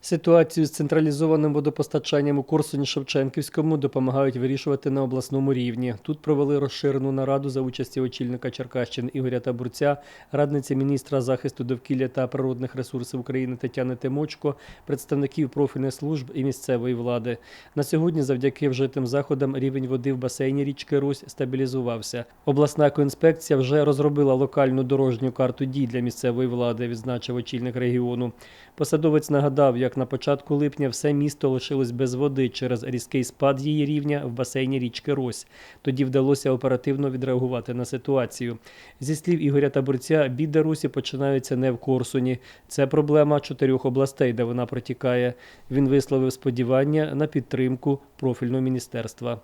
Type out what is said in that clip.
Ситуацію з централізованим водопостачанням у Корсуні Шевченківському допомагають вирішувати на обласному рівні. Тут провели розширену нараду за участі очільника Черкащини Ігоря Табурця, радниці міністра захисту довкілля та природних ресурсів України Тетяни Тимочко, представників профільних служб і місцевої влади. На сьогодні, завдяки вжитим заходам, рівень води в басейні річки Русь стабілізувався. Обласна екоінспекція вже розробила локальну дорожню карту дій для місцевої влади, відзначив очільник регіону. Посадовець нагадав, як на початку липня все місто лишилось без води через різкий спад її рівня в басейні річки Рось. Тоді вдалося оперативно відреагувати на ситуацію. Зі слів Ігоря Табурця, біди Русі починаються не в Корсуні. Це проблема чотирьох областей, де вона протікає. Він висловив сподівання на підтримку профільного міністерства.